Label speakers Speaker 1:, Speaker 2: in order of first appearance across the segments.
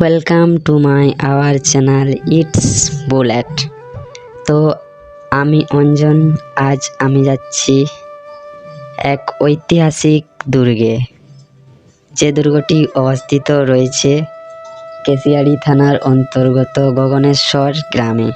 Speaker 1: Welcome to my our channel it's bullet তো আমি অঞ্জন, আজ আমি যাচ্ছি এক ঐতিহাসিক দুর্গে। যে দুর্গটি অবস্থিত রয়েছে কেশিয়াড়ি থানার অন্তর্গত গগনেশ্বর গ্রামে।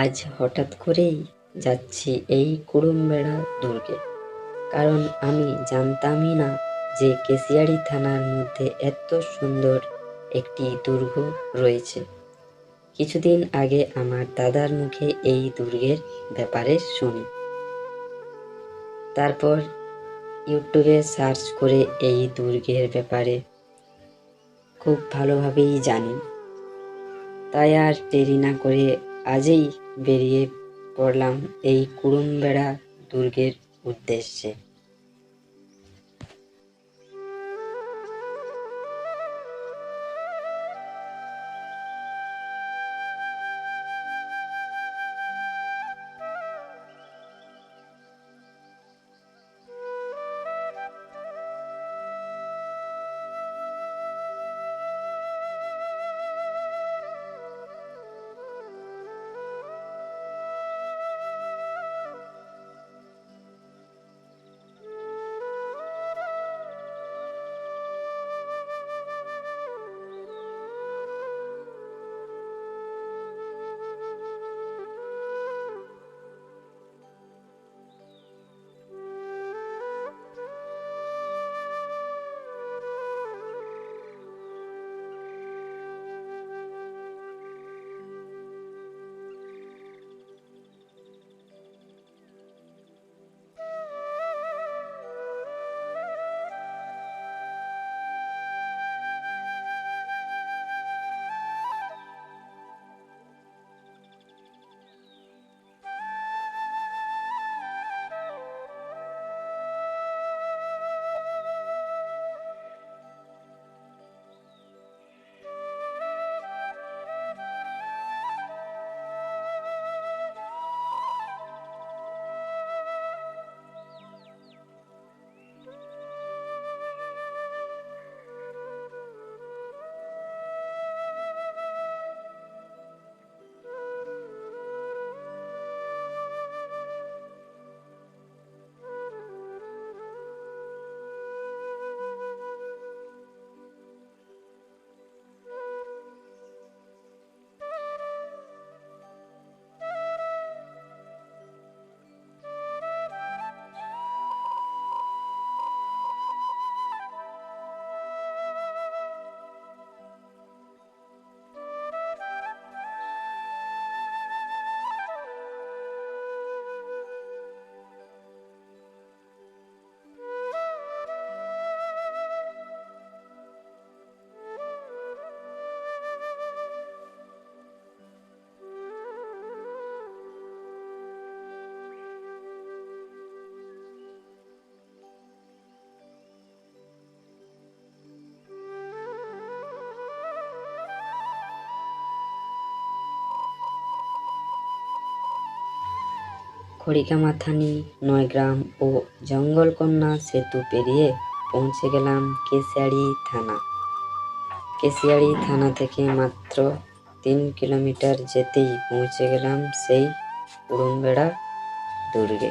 Speaker 1: আজ হঠাৎ করেই যাচ্ছি এই কুড়ুমবেড়া দুর্গে। কারণ আমি জানতামই না যে কেশিয়াড়ি থানার মধ্যে এত সুন্দর একটি দুর্গ রয়েছে। কিছুদিন আগে আমার দাদার মুখে এই দুর্গের ব্যাপারে শুনি। তারপর ইউটিউবে সার্চ করে এই দুর্গের ব্যাপারে খুব ভালোভাবেই জানি। তাই আর দেরি না করে আজই বেরিয়ে পড়লাম এই কুড়ুমবেড়া দুর্গের উদ্দেশ্যে। খড়িকামাথানি নয়গ্রাম ও জঙ্গলকন্যা সেতু পেরিয়ে পৌঁছে গেলাম কেশিয়াড়ি থানা। কেশিয়াড়ি থানা থেকে মাত্র তিন কিলোমিটার যেতেই পৌঁছে গেলাম সেই উড়ুমবেড়া দুর্গে।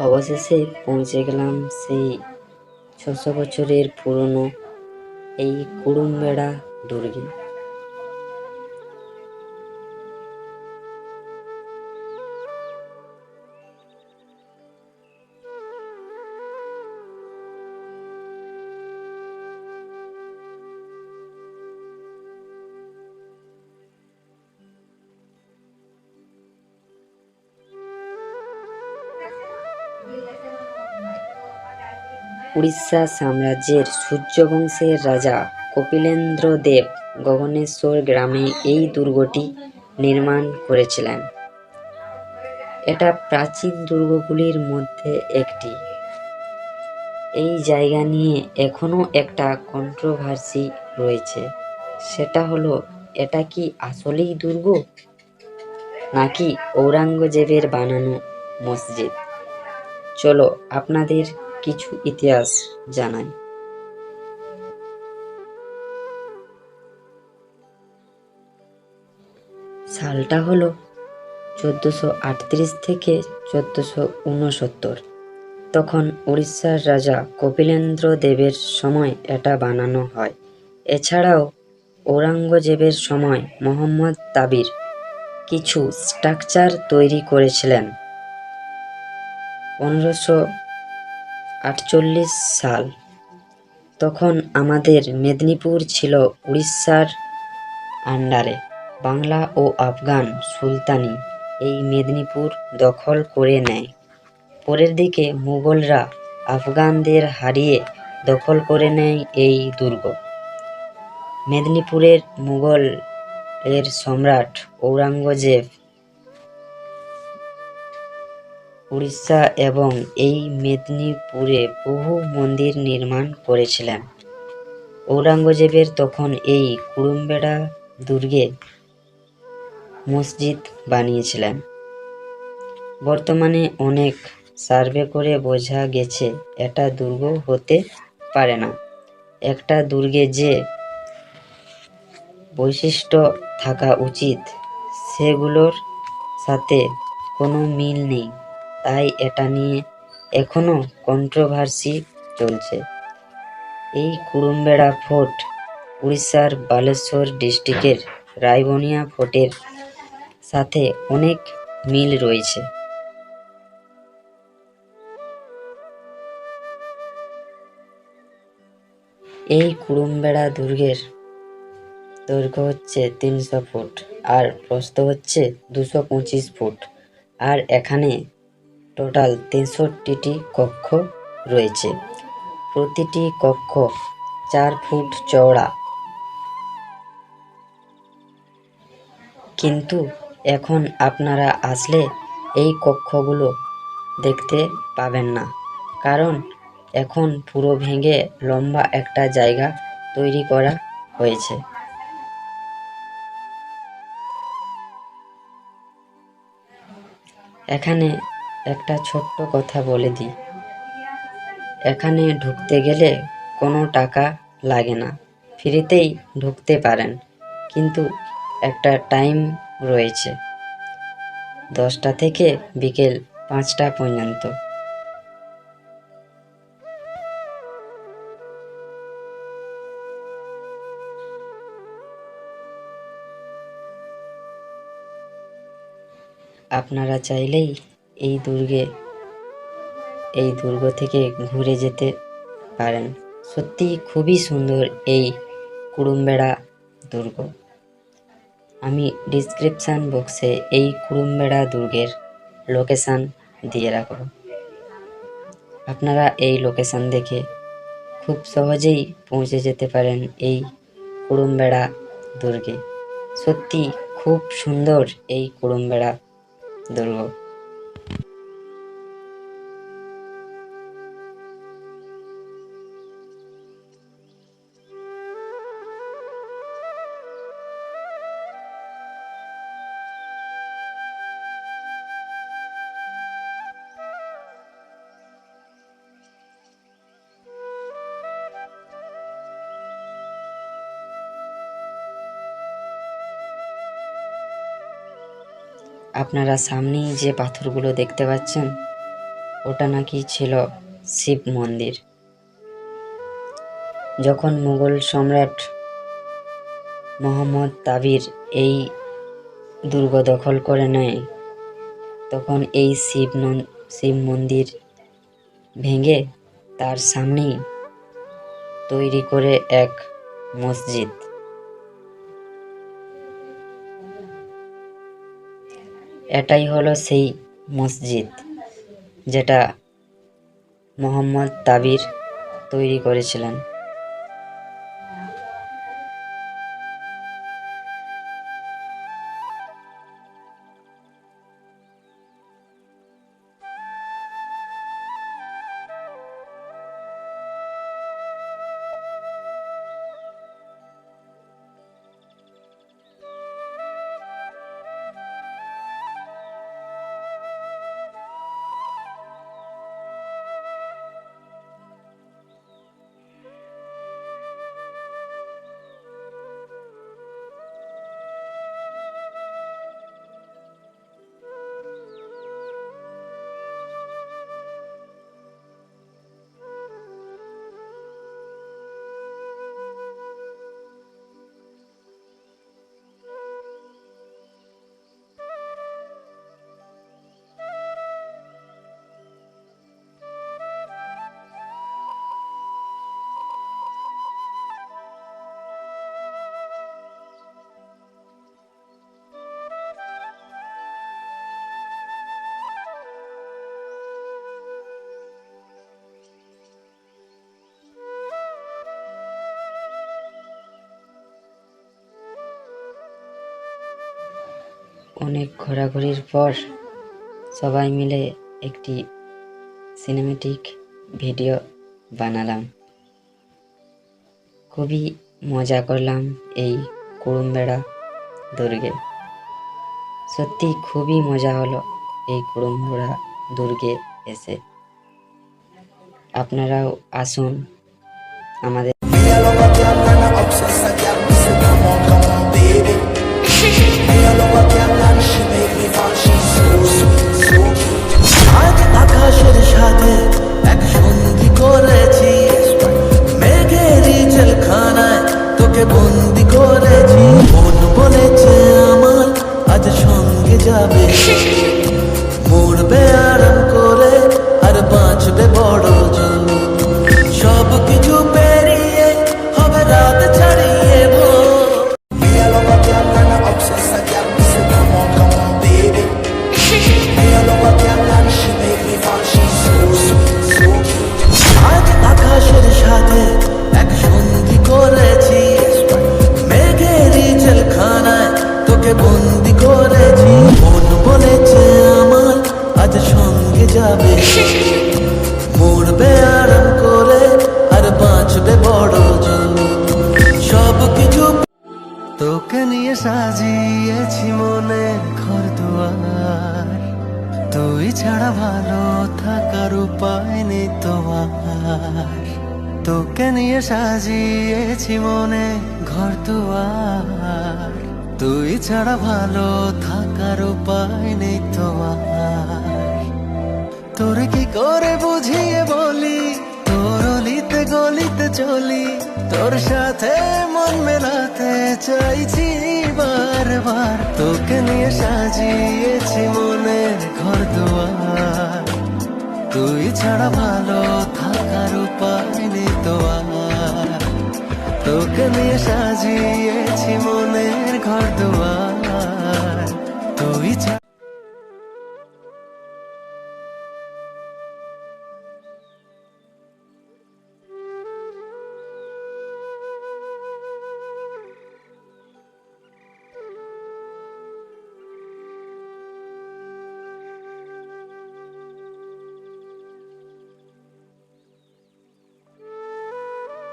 Speaker 1: অবশেষে পৌঁছে গেলাম সেই ছশো বছরের পুরনো এই কুড়ুমবেড়া দুর্গে। উড়িষ্যা সাম্রাজ্যের সূর্যবংশের রাজা কপিলেন্দ্র দেব গগনেশ্বর গ্রামে এই দুর্গটি নির্মাণ করেছিলেন। এটা প্রাচীন দুর্গগুলির মধ্যে একটি। এই জায়গা নিয়ে এখনও একটা কন্ট্রোভার্সি রয়েছে। সেটা হলো, এটা কি আসলেই দুর্গ? নাকি ঔরঙ্গজেবের বানানো মসজিদ? চলো, আপনাদের কিছু ইতিহাস জানাই সালটা হলো চোদ্দোশো আটত্রিশ থেকে চোদ্দোশো উনসত্তর। তখন উড়িষ্যার রাজা কপিলেন্দ্র দেবের সময় এটা বানানো হয়। এছাড়াও ঔরঙ্গজেবের সময় মোহাম্মদ তাবির কিছু স্ট্রাকচার তৈরি করেছিলেন। পনেরোশো আটচল্লিশ সাল। তখন আমাদের মেদিনীপুর ছিল উড়িষ্যার আন্ডারে। বাংলা ও আফগান সুলতানি এই মেদিনীপুর দখল করে নেয়। পরের দিকে মুঘলরা আফগানদের হারিয়ে দখল করে নেয় এই দুর্গ। মেদিনীপুরের মুঘল এর সম্রাট ঔরঙ্গজেব উড়িষ্যা এবং এই মেদিনীপুরে বহু মন্দির নির্মাণ করেছিলেন। ঔরঙ্গজেবের তখন এই কুড়ুমবেড়া দুর্গে মসজিদ বানিয়েছিলেন। বর্তমানে অনেক সার্ভে করে বোঝা গেছে, এটা দুর্গ হতে পারে না। একটা দুর্গে যে বৈশিষ্ট্য থাকা উচিত, সেগুলোর সাথে কোনো মিল নেই। তাই এটা নিয়ে এখনও কন্ট্রোভার্সি চলছে। এই কুড়ুমবেড়া ফোর্ট উড়িষ্যার বালেশ্বর ডিস্ট্রিক্টের রায়বনিয়া ফোর্টের সাথে অনেক মিল রয়েছে। এই কুড়ুমবেড়া দুর্গের দৈর্ঘ্য হচ্ছে তিনশো ফুট আর প্রস্থ হচ্ছে দুশো পঁচিশ ফুট। আর এখানে টোটাল তেষট্টিটি কক্ষ রয়েছে। প্রতিটি কক্ষ চার ফুট চওড়া। কিন্তু এখন আপনারা আসলে এই কক্ষগুলো দেখতে পাবেন না। কারণ এখন পুরো ভেঙে লম্বা একটা জায়গা তৈরি করা হয়েছে। এখানে একটা ছোট্ট কথা বলে দিই। এখানে ঢুকতে গেলে কোনো টাকা লাগে না। ফ্রিতেই ঢুকতে পারেন, কিন্তু একটা টাইম রয়েছে। দশটা থেকে বিকেল পাঁচটা পর্যন্ত। আপনারা চাইলেই এই দুর্গে, এই দুর্গ থেকে ঘুরে যেতে পারেন। সত্যি খুবই সুন্দর এই কুড়ুমবেড়া দুর্গ। আমি ডিসক্রিপশান বক্সে এই কুড়ুমবেড়া দুর্গের লোকেশান দিয়ে রাখব।
Speaker 2: আপনারা এই লোকেশান দেখে খুব সহজেই পৌঁছে যেতে পারেন এই কুড়ুমবেড়া দুর্গে। সত্যি খুব সুন্দর এই কুড়ুমবেড়া দুর্গ। আপনারা সামনেই যে পাথরগুলো দেখতে পাচ্ছেন, ওটা নাকি ছিল শিব মন্দির। যখন মুঘল সম্রাট মোহাম্মদ তাবির এই দুর্গ দখল করে নেয়, তখন এই শিব শিব মন্দির ভেঙে তার সামনেই তৈরি করে এক মসজিদ। এটাই হলো সেই মসজিদ যেটা মোহাম্মদ তাবির তৈরি করেছিলেন। অনেক ঘোরাঘুরির পর সবাই মিলে একটি সিনেমেটিক ভিডিও বানালাম। খুবই মজা করলাম এই কুড়ুমবেড়া দুর্গে। সত্যি খুবই মজা হলো এই কুড়ুমবেড়া দুর্গে এসে। আপনারাও আসুন আমাদের
Speaker 3: ছাড়া ভালো থাকার উপায় নেই তোমার। তোকে নিয়ে সাজিয়েছি মনে ঘর দুয়ার। তুই ছাড়া ভালো থাকার উপায় নেই তোমার। তোর কি করে বুঝিয়ে বলি? তোর গলিতে চলি। তোর সাথে মন মেলাতে চাইছি। বারবার তোকে নিয়ে সাজিয়েছি মনের ঘর দুয়ার। তুই ছাড়া ভালো থাকার উপায় নেই তো আমার তোকে নিয়ে সাজিয়েছি মনের ঘর দুয়ার। তুই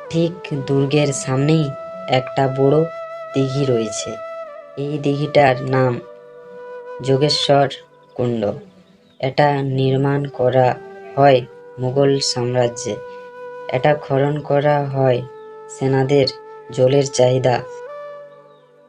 Speaker 1: ঠিক দুর্গের সামনেই একটা বড় দিঘি রয়েছে। এই দিঘিটার নাম যোগেশ্বর কুণ্ড। এটা নির্মাণ করা হয় মুঘল সাম্রাজ্যে। এটা খনন করা হয় সেনাদের জলের চাহিদা